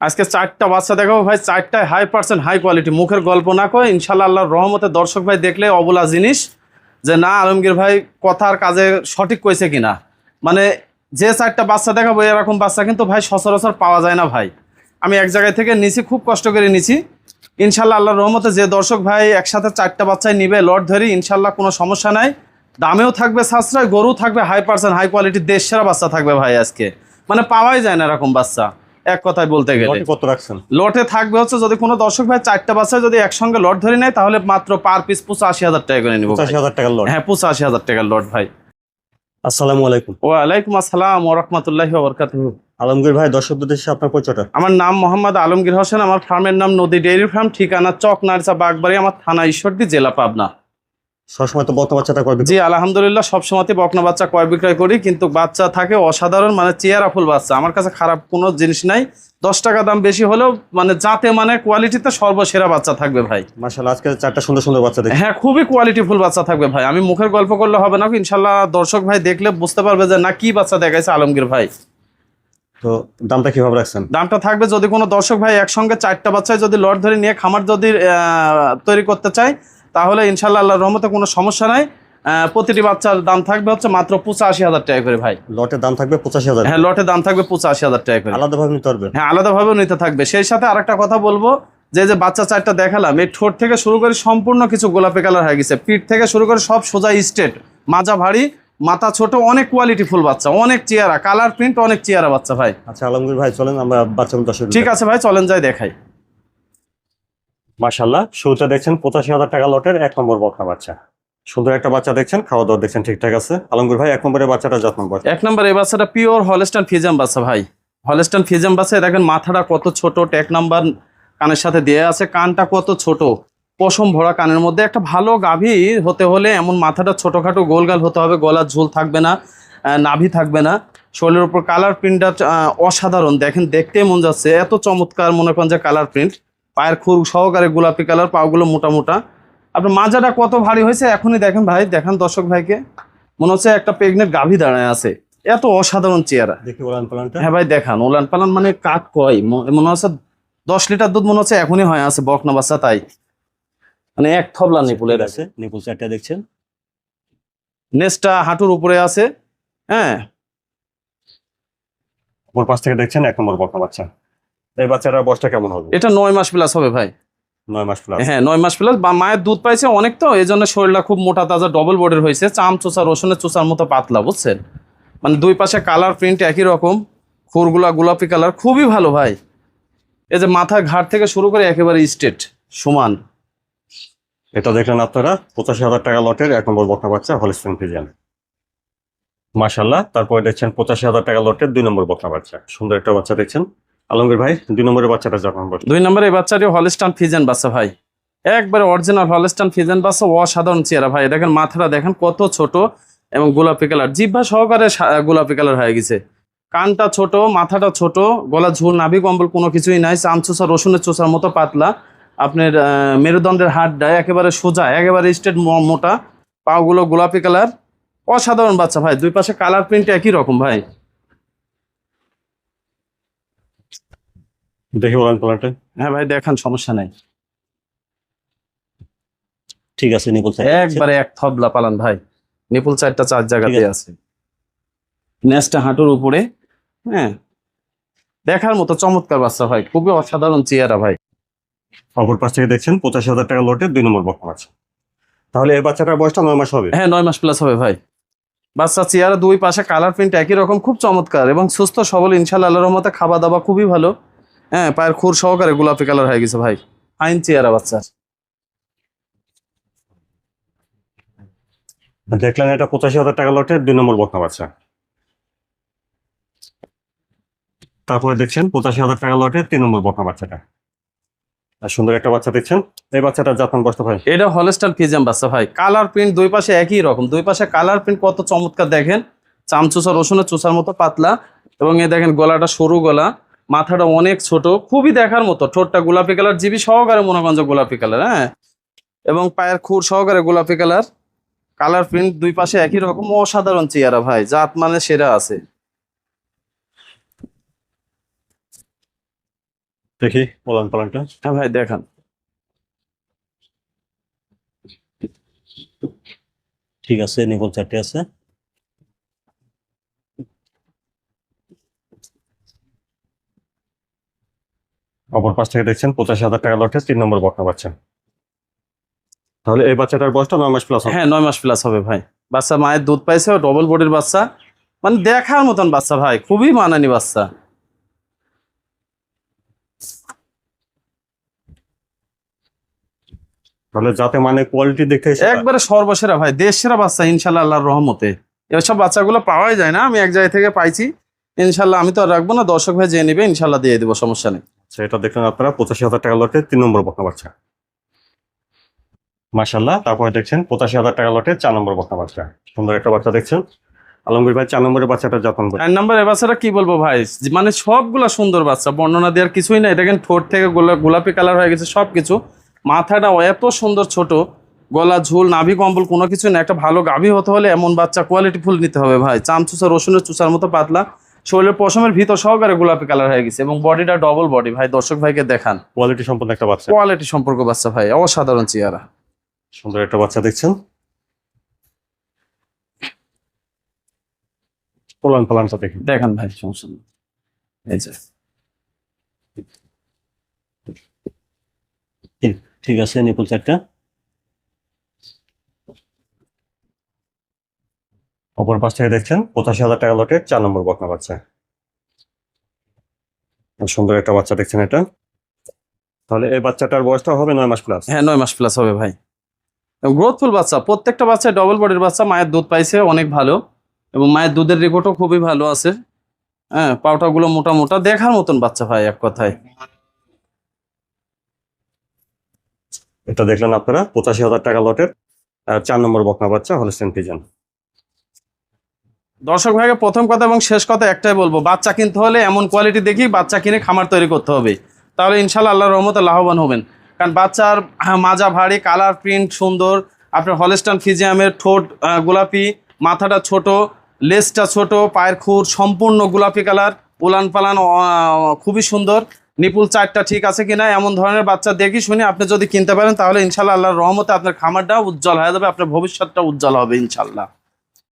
আজকে চারটা বাচ্চা দেখাবো ভাই, চারটায় হাই পার্সেন্ট হাই কোয়ালিটি মুখের গল্প না করে ইনশাল্লাহ আল্লাহর রহমতে দর্শক ভাই দেখলে অবলা জিনিস যে, না, আলমগীর ভাই, কথার কাজে সঠিক কইছে কিনা? মানে যে চারটা বাচ্চা দেখাবো এরকম বাচ্চা কিন্তু ভাই সচরাচর পাওয়া যায় না ভাই। আমি এক জায়গায় থেকে নিছি, খুব কষ্ট করে নিছি। ইনশাল্লাহ আল্লাহর রহমতে যে দর্শক ভাই একসাথে চারটা বাচ্চায় নিবে, লট ধরি, ইনশাল্লাহ কোনো সমস্যা নাই। দামেও থাকবে সাশ্রয় গরু থাকবে হাই পার্সেন্ট হাই কোয়ালিটির দেশ সেরা বাচ্চা থাকবে ভাই আজকে। মানে পাওয়াই যায় না এরকম বাচ্চা। এক কথায় বলতে গেলে। লটে কত রাখছেন? লটে থাকবে হচ্ছে যদি কোনো দর্শক ভাই চারটা বাচ্চা যদি একসঙ্গে লট ধরে নেয় তাহলে মাত্র পার পিস পঁচাশি হাজার টাকা করে নিবো। পঁচাশি হাজার টাকার লট। হ্যাঁ পঁচাশি হাজার টাকার লট ভাই। আসসালামু আলাইকুম। ওয়ালাইকুম আসসালাম ও রহমতুল্লাহি বরকাতুহু। আলমগীর ভাই দর্শকদের দেশে আপনার পরিচয়টা। আমার নাম মোহাম্মদ আলমগীর হোসেন আমার ফার্মের নাম নদী ডেইরি ফার্ম ঠিকানা চক নারসা বাগবাড়ি আমার থানা ঈশ্বরদী জেলা পাবনা। সবসময় তো বর্তমান বাচ্চাটা করবে জি আলহামদুলিল্লাহ সবসময় বকনা বাচ্চা ক্রয় বিক্রয় করি কিন্তু বাচ্চা থাকে অসাধারণ মানে চেয়ারা ফুল বাচ্চা। আমার কাছে খারাপ কোনো জিনিস নাই। দশ টাকা দাম বেশি হলেও মানে যাতে মানে কোয়ালিটিতে সর্বসেরা বাচ্চা থাকবে ভাই। মাশাআল্লাহ আজকে চারটা সুন্দর সুন্দর বাচ্চা দেখি হ্যাঁ খুবই কোয়ালিটি ফুল বাচ্চা থাকবে ভাই। আমি মুখের গল্প করলে হবে না ইনশাল্লাহ দর্শক ভাই দেখলে বুঝতে পারবে যে না কি বাচ্চা দেখাইছে আলমগীর ভাই। তো দামটা কীভাবে রাখছেন? দামটা থাকবে যদি কোনো দর্শক ভাই একসঙ্গে চারটা বাচ্চায় যদি লট ধরে নিয়ে খামার যদি তৈরি করতে চায় তাহলে ইনশাল্লাহ আল্লাহর রহমতে কোনো সমস্যা নাই। প্রতিটি বাচ্চার দাম থাকবে হচ্ছে মাত্র পঁচাশি হাজার টাকা করে ভাই। লটের দাম থাকবে পঁচাশি হাজার হ্যাঁ লটের দাম থাকবে পঁচাশি হাজার টাকা করে। আলাদাভাবে নিতে পারবেন হ্যাঁ আলাদাভাবেও নিতে থাকবে। সেই সাথে আরেকটা কথা বলব যে যে বাচ্চা চারটা দেখালাম এই ঠোঁট থেকে শুরু করে সম্পূর্ণ কিছু গোলাপি কালার হয়ে গেছে। পিঠ থেকে শুরু করে সব সোজা স্টেট মাজা ভারী মাথা ছোট অনেক কোয়ালিটি ফুল বাচ্চা অনেক চেয়ারা কালার প্রিন্ট অনেক চেয়ারা বাচ্চা ভাই। আচ্ছা আলমগীর ভাই চলেন আমরা দর্শক ঠিক আছে ভাই চলেন যাই দেখাই। মাশাআল্লাহ, শুরুতে দেখছেন পঁচাশি হাজার টাকা লটের এক নম্বর বকনা বাচ্চা। সুন্দর একটা বাচ্চা দেখছেন খাওয়া দাওয়া দেখছেন ঠিকঠাক আছে। আলমগীর ভাই, এক নম্বরের বাচ্চাটা যত্ন নম্বর? এক নম্বর এই বাচ্চাটা পিওর হলেস্টান ফিজাম বাচ্চা ভাই। হলেস্টান ফিজাম বাচ্চা দেখেন মাথাটা কত ছোট ট্যাক নাম্বার কানের সাথে দিয়ে আছে, কানটা কত ছোট। পশম ভরা কানের মধ্যে একটা ভালো গাভী হতে হলে এমন মাথাটা ছোটখাটো গোলগাল হতে হবে গলার ঝুল থাকবে না নাভি থাকবে না। শরীরের উপর কালার প্রিন্টটা অসাধারণ। দেখেন দেখতে মন যাচ্ছে, এত চমৎকার মনে করেন যে কালার প্রিন্ট পায়ের খুর সহকারে গোলাপি কালার পাগুলো মোটা মোটা। আপনার মাজাটা কত ভারী হয়েছে এখনই দেখেন ভাই দেখান দর্শক ভাইকে। মনে হচ্ছে একটা প্রেগনেন্ট গাভী দাঁড়ায় আছে। এত অসাধারণ চেহারা। হ্যাঁ ভাই দেখান। ওলান পালান মানে কাক কয়? মনে হচ্ছে দশ লিটার দুধ মনে হচ্ছে এখনই হয় আছে বকনা বাচ্চা তাই। মানে এক থবলা নিপুলের আছে আছে। নিপুল চারটা দেখছেন। নেসটা হাঁটুর উপরে আছে। হ্যাঁ। ওর পাশ থেকে দেখছেন এক নম্বর বকনা বাচ্চা। এই বাচ্চাটার বয়সটা কেমন হবে? এটা নয় মাস প্লাস হবে ভাই। নয় মাস প্লাস হ্যাঁ নয় মাস প্লাস বা মায়ের দুধ পাইছে অনেক তো এই জন্য শরীরটা খুব মোটা তাজা ডবল বডির হয়েছে। চাম চোষা রসুনের চোষার মতো পাতলা বুঝছেন? মানে দুই পাশে কালার প্রিন্ট একই রকম খুরগুলা গোলাপি কালার খুবই ভালো ভাই। এই যে মাথা ঘাট থেকে শুরু করে একেবারে স্টেট সমান। এটা দেখলেন আপনারা পঁচাশি হাজার টাকা লটের এক নম্বর বকনা বাচ্চা হলিস্টেন ফিজিয়ান মাশাল্লাহ তারপরে দেখছেন পঁচাশি হাজার টাকা লটের দুই নম্বর বকনা বাচ্চা। সুন্দর একটা বাচ্চা দেখছেন। আলমগীর ভাই, দুই নম্বরের বাচ্চাটা বসে দুই নম্বরে এই বাচ্চাটি হলস্টান ফিজেন বাচ্চা ভাই। একবারে অরিজিনাল হলস্টান ফিজেন বাচ্চা, অসাধারণ চেহারা ভাই। দেখেন মাথাটা দেখেন কত ছোট এবং গোলাপি কালার। জিভা সহকারে গোলাপি কালার হয়ে গেছে। কানটা ছোট, মাথাটা ছোট, গলা ঝুল, নাভি কম্বল কোনো কিছুই নাই চামচোষা রসুনের চোষার মতো পাতলা। আপনার মেরুদণ্ডের হাড়টা একেবারে সোজা, একেবারে স্ট্রেট মোটা। পাগুলো গোলাপি কালার। অসাধারণ বাচ্চা ভাই। দুই পাশে কালার প্রিন্ট একই রকম ভাই। দেখি ওলান পালানটা হ্যাঁ ভাই দেখান সমস্যা নাই। ঠিক আছে নিপুল একবারে এক থবলা পালান ভাই। নিপুল চারটা চার জায়গাতে আছে। নেসটা হাঁটুর উপরে হ্যাঁ। দেখার মতো চমৎকার বাচ্চা ভাই খুবই অসাধারণ চেহারা ভাই। অপর পাশ থেকে দেখছেন পঁচাশি হাজার টাকা লটের দুই নম্বর বকনা আছে। তাহলে এই বাচ্চাটার বয়সটা নয় মাস হবে? হ্যাঁ নয় মাস প্লাস হবে ভাই। বাচ্চা চেহারা দুই পাশে কালার প্রিন্ট একই রকম খুব চমৎকার এবং সুস্থ সবল ইনশাল্লাহ আল্লাহর রহমতে খাওয়া দাওয়া খুবই ভালো। হ্যাঁ পায়ের খুর সহকারে গোলাপি কালার হয়ে গেছে ভাই। আইন চেহারা বাচ্চার। দেখলেন এটা পঁচাশি হাজার টাকা লটের দুই নম্বর বকনা বাচ্চা। তারপরে দেখছেন পঁচাশি হাজার টাকা লটের তিন নম্বর বকনা বাচ্চাটা। আর সুন্দর একটা বাচ্চা দেখছেন এই বাচ্চাটা জাতমান বসতে ভাই? এটা হলস্টার ফিজাম বাচ্চা ভাই। কালার প্রিন্ট দুই পাশে একই রকম। দুই পাশে কালার প্রিন্ট কত চমৎকার দেখেন। চামচুসা রসুনের চুষার মতো পাতলা। এবং এ দেখেন গলাটা সরু গলা। মাথাটা অনেক ছোট খুবই দেখার মতো। ঠোঁটটা গোলাপি কালার জিবি সহকারে মনোগঞ্জ গোলাপি কালার হ্যাঁ? এবং পায়ের খুর সহকারে গোলাপি কালার। কালার প্রিন্ট দুই পাশে একই রকম অসাধারণ চেয়ারা ভাই জাত মানে সেরা আছে। দেখি পোলান পালানটা। হ্যাঁ ভাই দেখান। ঠিক আছে নিপল চারটে আছে। অপর পাশ থেকে দেখছেন পঁচাশি হাজার টাকা লটে তিন নম্বর বকনা বাচ্চা। তাহলে এই বাচ্চাটার বয়সটা নয় মাস প্লাস হ্যাঁ নয় মাস প্লাস হবে ভাই। বাচ্চা মায়ের দুধ পাইছে ডবল বডির বাচ্চা। মানে দেখার মতন বাচ্চা ভাই খুবই মানানি বাচ্চা। তাহলে যাতে মানে কোয়ালিটি দেখতে একবারে সর্বসেরা ভাই দেশ সেরা বাচ্চা ইনশাল্লাহ আল্লাহর রহমতে। এসব বাচ্চাগুলো পাওয়াই যায় না আমি এক জায়গা থেকে পাইছি। ইনশাল্লাহ আমি তো আর রাখব না দর্শক ভাই জেনে নেবে ইনশাল্লাহ দিয়ে দেবো সমস্যা নেই। আচ্ছা, এটা দেখলেন আপনারা পঁচাশি হাজার টাকা লটে তিন নম্বর বকনা বাচ্চা। মাসাল্লাহ তারপরে দেখছেন পঁচাশি হাজার টাকা লটে চার নম্বর বকনা বাচ্চা। সুন্দর একটা বাচ্চা দেখছেন। ভাই চার নম্বরের বাচ্চাটা যত্ন বাচ্চাটা বলব ভাই? মানে সবগুলা সুন্দর বাচ্চা বর্ণনা দেওয়ার কিছুই দেখেন ঠোঁট থেকে গোলা- গোলাপি কালার হয়ে গেছে সবকিছু। মাথাটা এত সুন্দর ছোট গলা ঝুল নাভি কম্বল কোনো কিছু না একটা ভালো গাভী হতে হলে এমন বাচ্চা কোয়ালিটি ফুল নিতে হবে ভাই। চাম চুচা রসুনের চুচার মতো পাতলা। শরীরের পশমের ভিতর সহকারে গোলাপি কালার হয়ে গেছে এবং বডিটা ডবল বডি ভাই দর্শক ভাইকে দেখান। কোয়ালিটি সম্পন্ন একটা বাচ্চা। কোয়ালিটি সম্পর্ক বাচ্চা ভাই অসাধারণ চেয়ারা সুন্দর একটা বাচ্চা দেখছেন। পোলান পালানটা দেখি দেখান ভাই সমস্যা নেই। এই যে। ঠিক আছে নিপুল চারটা। অপর পাশ থেকে দেখছেন পঁচাশি হাজার টাকা লটে চার নম্বর বকনা বাচ্চা সুন্দর একটা বাচ্চা দেখছেন এটা। তাহলে এই বাচ্চাটার বয়সটা হবে নয় মাস প্লাস হ্যাঁ নয় মাস প্লাস হবে ভাই। গ্রোথফুল বাচ্চা প্রত্যেকটা বাচ্চা ডবল বডির বাচ্চা মায়ের দুধ পাইছে অনেক ভালো। এবং মায়ের দুধের রেকর্ডও খুবই ভালো আছে। হ্যাঁ পাউটাগুলো মোটা মোটা দেখার মতন বাচ্চা ভাই এক কথায়। এটা দেখলেন আপনারা পঁচাশি হাজার টাকা লটের চার নম্বর বকনা বাচ্চা হলস্টেন পিজন দর্শক ভাইকে প্রথম কথা এবং শেষ কথা একটাই বলব, বাচ্চা কিনতে হলে এমন কোয়ালিটি দেখি বাচ্চা কিনে খামার তৈরি করতে হবে। তাহলে ইনশাল্লাহ আল্লাহর রহমতে লাভবান হবেন। কারণ বাচ্চার মাজা ভারী কালার প্রিন্ট সুন্দর, আপনার হলস্টান ফিজিয়ামের ঠোঁট গোলাপি, মাথাটা ছোট লেজটা ছোট, পায়ের খুর সম্পূর্ণ গোলাপি কালার উলান পালান খুবই সুন্দর। নিপুল চারটা ঠিক আছে কিনা এমন ধরনের বাচ্চা দেখি শুনি আপনি যদি কিনতে পারেন, তাহলে ইনশাল্লাহ আল্লাহর রহমতে আপনার খামারটা উজ্জ্বল হয়ে যাবে, আপনার ভবিষ্যৎটা উজ্জ্বল হবে ইনশাল্লাহ